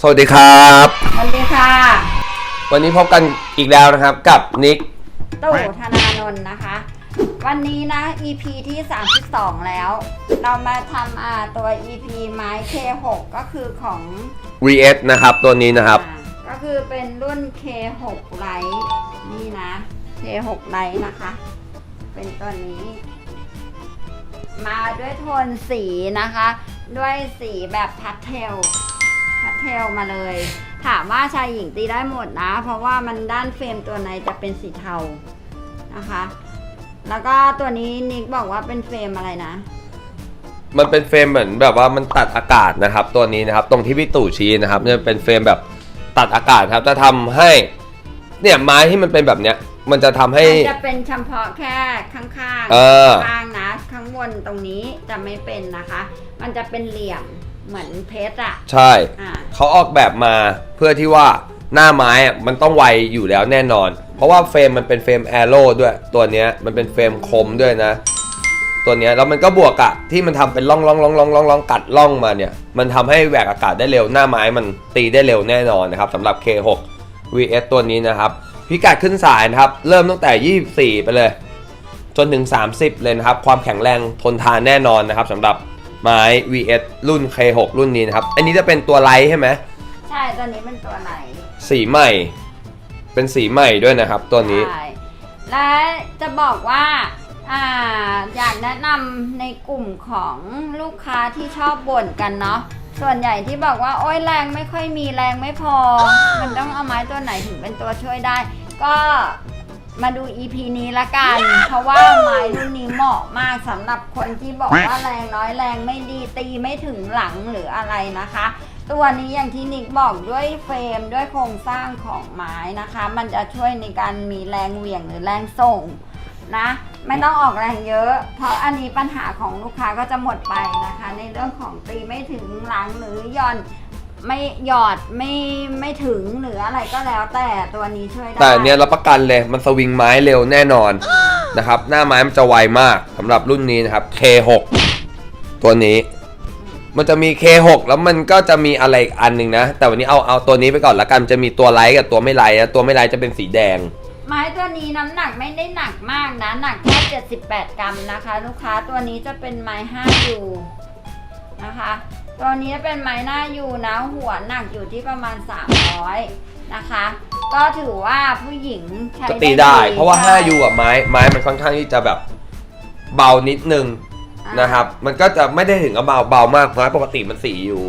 สวัสดีครับ สวัสดีค่ะวันนี้พบกันอีกแล้วนะครับกับนิกตู่ธนานนท์นะคะ วันนี้นะ EP ที่ 32 แล้ว เรามาทำอ่าตัว EP ไม้ K6 ก็คือของ VS นะครับ ตัวนี้นะครับ อ่าก็คือเป็นรุ่น K6 Lite นี่นะ K6 Lite นะคะ เป็นตัวนี้ มาด้วยโทนสีนะคะ ด้วยสีแบบพาสเทลพาส เทลมาเลย ถามว่าชายหญิงตีได้หมดนะ เพราะว่ามันด้านเฟรมตัวในจะเป็นสีเทานะคะ แล้วก็ตัวนี้นิกบอกว่าเป็นเฟรมอะไรนะ มันเป็นเฟรมเหมือนแบบว่ามันตัดอากาศนะครับ ตัวนี้นะครับตรงที่พี่ตู่ชี้นะครับเนี่ยเป็นเฟรมแบบตัดอากาศครับจะทำให้ เนี่ยไม้ที่มันเป็นแบบเนี้ยมันจะทำให้มันจะเป็นเฉพาะแค่ข้างๆเออข้างนะข้างบนตรงนี้จะไม่เป็นนะคะ มันจะเป็นเหลี่ยมเหมือนเพชรอะใช่อ่า เขาออกแบบมาเพื่อที่ว่าหน้าไม้มันต้องไวอยู่แล้วแน่นอน เพราะว่าเฟรมมันเป็นเฟรมแอโร่ด้วย ตัวนี้มันเป็นเฟรมคมด้วยนะ ตัวนี้แล้วมันก็บวกอะที่มันทำเป็นล่องล่องล่องล่องล่องล่องกัดล่องมาเนี่ย มันทำให้แหวกอากาศได้เร็วหน้าไม้มันตีได้เร็วแน่นอนนะครับสำหรับ K6 VS ตัวนี้นะครับ พิกัดขึ้นสายนะครับ เริ่มตั้งแต่ 24 ไปเลย จนถึง 30 เลยนะครับ ความแข็งแรงทนทานแน่นอนนะครับสำหรับ ไม้ VS รุ่น K6 รุ่นนี้นะครับ อันนี้จะเป็นตัวไลท์ใช่ไหมใช่ตัวนี้เป็นตัวไหนสีใหม่ เป็นสีใหม่ด้วยนะครับ ตัวนี้ ใช่และจะบอกว่าอ่าอยากแนะนำในกลุ่มของลูกค้าที่ชอบบ่นกันเนาะส่วนใหญ่ที่บอกว่าโอ้ยแรงไม่ค่อยมีแรงไม่พอ มันต้องเอาไม้ตัวไหนถึงเป็นตัวช่วยได้ ก็ มาดู EP นี้ละกัน เพราะว่าไม้รุ่นนี้เหมาะมากสำหรับคนที่บอกว่าแรงน้อยแรงไม่ดีตีไม่ถึงหลังหรืออะไรนะคะ ตัวนี้อย่างที่นิกบอกด้วยเฟรมด้วยโครงสร้างของไม้นะคะ มันจะช่วยในการมีแรงเหวี่ยงหรือแรงส่งนะไม่ต้องออกแรงเยอะ เพราะอันนี้ปัญหาของลูกค้าก็จะหมดไปนะคะ ในเรื่องของตีไม่ถึงหลังหรือย่อน ไม่หยอดไม่ไม่ถึงหรืออะไรก็แล้วแต่ตัวนี้ช่วยได้แต่อันเนี้ยรับประกันเลยมันสวิงไม้เร็วแน่นอนนะครับ หน้าไม้มันจะไวมากสำหรับรุ่นนี้นะครับ K6 ตัวนี้ มันจะมี K6 แล้วมันก็จะมีอะไรอีกอันหนึ่งนะ แต่วันนี้เอาเอาตัวนี้ไปก่อนละกันจะมีตัวไลท์กับตัวไม่ไลท์นะตัวไม่ไลท์จะเป็นสีแดง ไม้ตัวนี้น้ำหนักไม่ได้หนักมากนะ หนักแค่78 กรัมนะคะ ลูกค้าตัวนี้จะเป็นไม้5ยูนะคะ ตัวนี้จะเป็นไม้หน้ายูนะหัวหนักอยู่ที่ประมาณ 300 นะคะ ก็ถือว่าผู้หญิงใช้ก็ตีได้ เพราะว่าใช่5 U กับไม้ไม้มันค่อนข้างที่จะแบบเบานิดนึงอ่านะครับ มันก็จะไม่ได้ถึงกับเบาเบามากไม้ปกติมัน4 U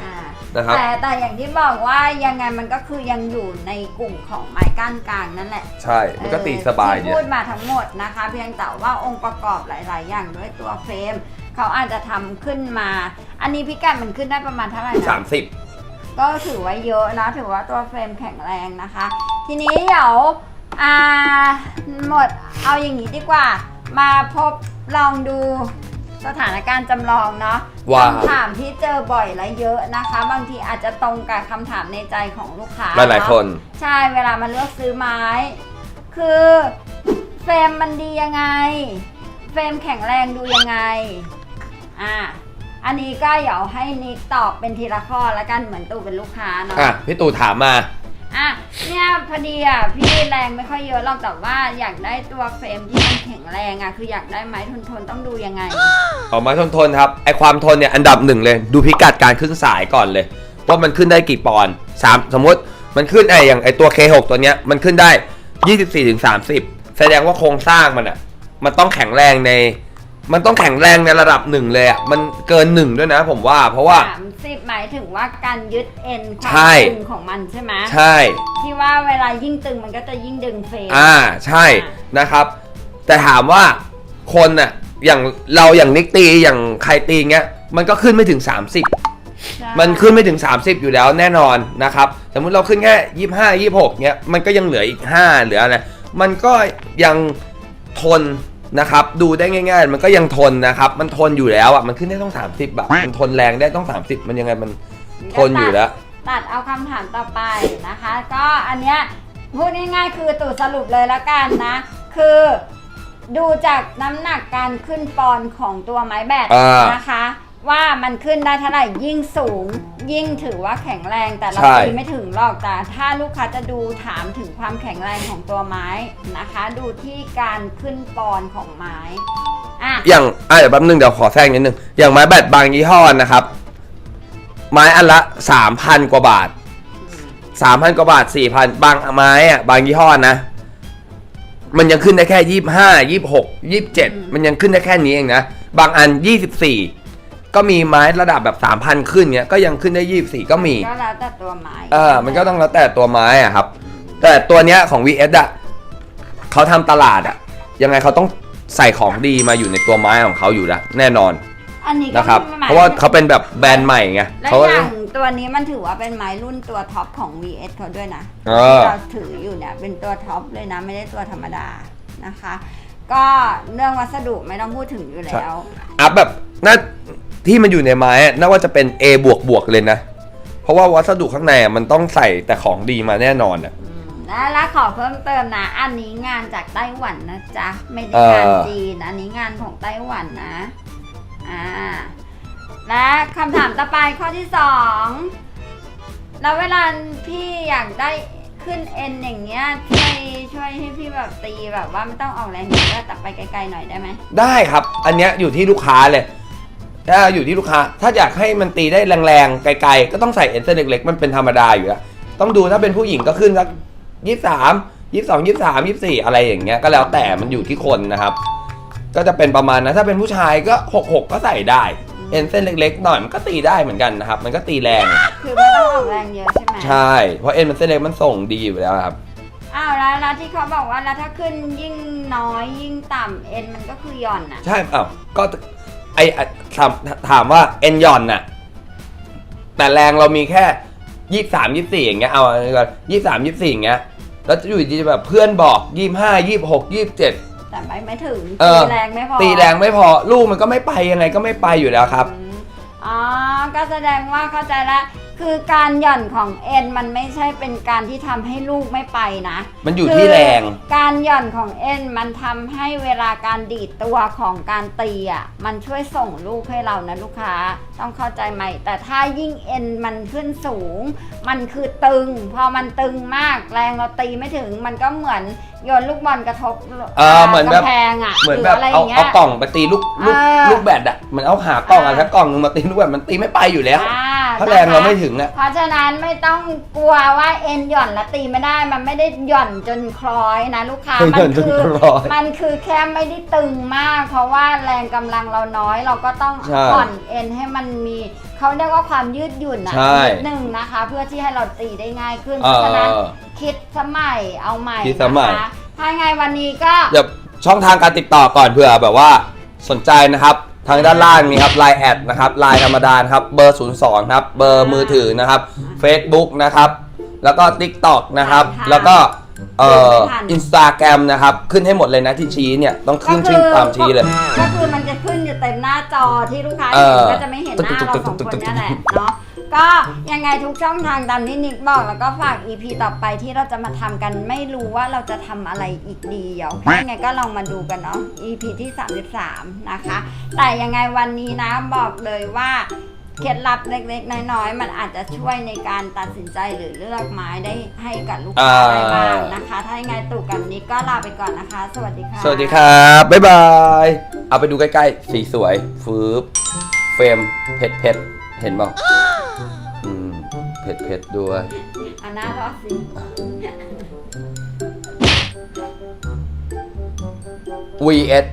อ่านะครับแต่แต่อย่างที่บอกว่ายังไงมันก็คือยังอยู่ในกลุ่มของไม้ก้านกลางนั่นแหละ ใช่ มันก็ตีสบายที่เนี่ยพูดมาทั้งหมดนะคะ เพียงแต่ว่าองค์ประกอบหลาย ๆ อย่างด้วยตัวเฟรม เขาอาจจะทำขึ้นมา อันนี้พิกัดมันขึ้นได้ประมาณเท่าไหร่นะสามสิบก็ถือว่าเยอะนะ ถือว่าตัวเฟรมแข็งแรงนะคะ ทีนี้เดี๋ยวอ่าหมดเอาอย่างนี้ดีกว่า มาพบลองดูสถานการณ์จำลองเนาะว่า คำถามที่เจอบ่อยและเยอะนะคะ บางทีอาจจะตรงกับคำถามในใจของลูกค้าหลายๆเอะ คน ใช่เวลามาเลือกซื้อไม้ คือเฟรมมันดียังไง เฟรมแข็งแรงดูยังไง อ่า อันนี้ก็เดี๋ยวให้นิกตอบเป็นทีละข้อแล้วกันเหมือนตู่เป็นลูกค้าเนาะ อะพี่ตู่ถามมา อะเนี่ยพอดีอะพี่แรงไม่ค่อยเยอะหรอกแต่ว่าอยากได้ตัวเฟรมที่มันแข็งแรงอะคืออยากได้ไม้ทนทนๆต้องดูยังไง ออกมาทนทนๆครับไอความทนเนี่ยอันดับหนึ่งเลย ดูพิกัดการขึ้นสายก่อนเลย ว่ามันขึ้นได้กี่ปอนด์สามสมมติมันขึ้นไออย่างไอตัว K6 ตัวเนี้ยมันขึ้นได้ 24ถึง30 แสดงว่าโครงสร้างมันอะมันต้องแข็งแรงใน มันต้องแข็งแรงในระดับหนึ่งเลยอะมันเกินหนึ่งด้วยนะผมว่าเพราะว่า สามสิบหมายถึงว่าการยึดเอ็นควาใช่ มตึงของมันใช่ไหมใช่ ที่ว่าเวลายิ่งตึงมันก็จะยิ่งดึงเฟรม อ่าใช่นะครับ แต่ถามว่าคนน่ะอย่างเราอย่างนิกตีอย่างใครตีเงี้ยมันก็ขึ้นไม่ถึง 30 ใช่มันขึ้นไม่ถึง 30 อยู่แล้วแน่นอนนะครับสมมุติเราขึ้นแค่25 26เนี้ยมันก็ยังเหลืออีก 5 เหลืออะไรมันก็ยังทน นะครับดูได้ง่าย ๆ มันก็ยังทนนะครับมันทนอยู่แล้วอะมันขึ้นได้ต้อง 30แบบมันทนแรงได้ต้อง 30 มันยังไงมันทนอยู่แล้ว ตัดเอาคำถามต่อไปนะคะ ก็อันเนี้ยพูดง่ายๆคือตู่สรุปเลยละกันนะ คือ ดูจากน้ำหนักการขึ้นปอนด์ของตัวไม้แบตอ่าน นะคะ ว่ามันขึ้นได้เท่าไหร่ยิ่งสูง ยิ่งถือว่าแข็งแรงแต่เราใช่ ตีไม่ถึงหรอกแต่ถ้าลูกค้าจะดูถามถึงความแข็งแรงของตัวไม้นะคะ ดูที่การขึ้นปอนของไม้อะอย่างอะเดี๋ยวแป๊บนึงเดี๋ยวขอแทรกนิดนึง อย่างไม้แบตบางยี่ห้อนะครับ ไม้อันละสามพันกว่าบาทสามพันกว่าบาทสี่พันบางไม้อะบางยี่ห้อนะ มันยังขึ้นได้แค่ยี่ห้ายี่หกยี่เจ็ดมันยังขึ้นได้แค่นี้เองนะ บางอันยี่สิบสี่ ก็มีไม้ระดับแบบสามพันขึ้นเนี้ยก็ยังขึ้นได้ยี่สี่ก็มี ก็แล้วแต่ตัวไม้เออ มันก็ต้องแล้วแต่ตัวไม้อะครับ แต่ตัวเนี้ยของ VS อะเขาทำตลาดอะยังไงเขาต้องใส่ของดีมาอยู่ในตัวไม้ของเขาอยู่แล้วแน่นอนอันนี้ก็นะครับหมยเพราะว่าเขาเป็นแบบแบรนด์ใหม่ไงและเขาอย่างตัวนี้มันถือว่าเป็นไม้รุ่นตัวท็อปของ VS เขาด้วยนะเออ ที่เราถืออยู่เนี่ยเป็นตัวท็อปเลยนะไม่ได้ตัวธรรมดานะคะ ก็เรื่องวัสดุไม่ต้องพูดถึงอยู่แล้ว อัพแบบน่า ที่มันอยู่ในไม้อะน่าว่าจะเป็น A บวกบวกเลยนะ เพราะว่าวัสดุข้างในอะมันต้องใส่แต่ของดีมาแน่นอนอะและและขอเพิ่มเติมนะ อันนี้งานจากไต้หวันนะจ๊ะ ไม่ได้เอองานจีน อันนี้งานของไต้หวันนะ อ่า และคำถามต่อไปข้อที่สอง แล้วเวลาพี่อยากได้ขึ้นเอ็นอย่างเงี้ย ช่วยช่วยให้พี่แบบตีแบบว่าไม่ต้องออกแรงเยอะแต่ไปไกลๆหน่อยได้ไหม ได้ครับ อันเนี้ยอยู่ที่ลูกค้าเลย ถ้าอยู่ที่ลูกค้า ถ้าอยากให้มันตีได้แรงๆ ไกลๆ ก็ต้องใส่เอ็นเซอร์เล็กๆ มันเป็นธรรมดาอยู่แล้ว ต้องดูถ้าเป็นผู้หญิงก็ขึ้นสักยี่สามยี่สองยี่สามยี่สี่อะไรอย่างเงี้ย ก็แล้วแต่มันอยู่ที่คนนะครับ ก็จะเป็นประมาณนะถ้าเป็นผู้ชายก็หกหกก็ใส่ได้ เอ็นเส้นเล็กๆหน่อยมันก็ตีได้เหมือนกันนะครับ มันก็ตีแรง คือไม่ต้องออกแรงเยอะใช่ไหมใช่ เพราะเอ็นมันเส้นเล็กมันส่งดีอยู่แล้วครับ อ้าวแล้วแล้วที่เขาบอกว่าแล้วถ้าขึ้นยิ่งน้อยยิ่งต่ำเอ็นมันก็คือหย่อนอะ ใช่อ้าวก็ ไออะถามถามว่าเอ็นยอนน่ะ แต่แรงเรามีแค่ยี่สามยี่สี่อย่างเงี้ยเอายี่สามยี่สี่อย่างเงี้ยแล้วอยู่ดีๆแบบเพื่อนบอกยี่ห้ายี่หกยี่เจ็ดแต่ไม่ไม่ถึงเอตีอแรงไม่พอตีแรงไม่พอลูกมันก็ไม่ไปยังไงก็ไม่ไปอยู่แล้วครับ อืมอ๋อ ก็แสดงว่าเข้าใจละ คือการหย่อนของเอ็นมันไม่ใช่เป็นการที่ทำให้ลูกไม่ไปนะมันอยู่ที่แรง คือการหย่อนของเอ็นมันทำให้เวลาการดีดตัวของการตีอะมันช่วยส่งลูกให้เรานะลูกค้าต้องเข้าใจไหมแต่ถ้ายิ่งเอ็นมันขึ้นสูง มันคือตึง พอมันตึงมากแรงเราตีไม่ถึง มันก็เหมือนโยนลูกบอลกระทบเออเหมือนแบบ กำแพงอะเหมือนรืแบบอะไรอเอาย่างเงี้เอายกล่องไปตีลูกลูกเออลูกแบดอะเหมือนเอาหากล่องอะอ่าถ้ากล่องนึงมาตีลูกแบดมันตีไม่ไปอยู่แล้ว อ่า ถ้าแรงเราไม่นะคะถึงอะเพราะฉะนั้นไม่ต้องกลัวว่าเอ็นหย่อนและตีไม่ได้ มันไม่ได้หย่อนจนคล้อยนะลูกค้าหย่มัอนจนคืคล้อยมันคือแค่ไม่ได้ตึงมาก เพราะว่าแรงกำลังเราน้อยเราก็ต้องใช่อ่อนเอ็นให้มันมีเขาเรียกว่าความยืดหยุ่นนะใช่นิดนึงนะคะ เพื่อที่ให้เราตีได้ง่ายขึ้นเอเพราะฉะนั้นอคิดสมัยเอาใหม่คิดสมัยนะคะถ้าไงวันนี้ก็เดี๋ยวช่องทางการติดต่อก่อนเผื่อแบบว่าสนใจนะครับ ทางด้านล่างนี้ครับ Line แอดนะครับ Line ธรรมดานะครับเบอร์ 02ครับเบอร์มือถือนะครับ Facebook นะครับแล้วก็ TikTok นะครับค่ะแล้วก็เอ่อไม่ทันอินสตาแกรมนะครับ ขึ้นให้หมดเลยนะที่ชี้เนี่ย ต้องขึ้นชื่อตามชี้เลย ก็คือมันจะขึ้นอยู่เต็มหน้าจอที่ลูกค้าเอเห็นอก็จะไม่เห็นหน้าเราสองคนเนี่ยแหละเนาะ ก็ยังไงทุกช่องทางตามที่นิกบอก แล้วก็ฝาก EP ต่อไปที่เราจะมาทำกันไม่รู้ว่าเราจะทำอะไรอีกดีเดี๋ยวยังไงก็ลองมาดูกันเนาะ EP ที่ 33 นะคะ แต่ยังไงวันนี้นะบอกเลยว่าเคล็ดลับเล็กๆ น้อยๆ มันอาจจะช่วยในการตัดสินใจหรือเลือกไม้ได้ให้กับลูกค้าได้บ้างนะคะ ถ้ายังไงตู่กับนิกก็ลาไปก่อนนะคะ สวัสดีค่ะ สวัสดีครับ บ๊ายบาย เอาไปดูใกล้ๆ สีสวย ฟืบเฟรมเพชรเพชรเห็นเปล่าอืม เพชรเพชรด้วย อันหน้ารอสิ VS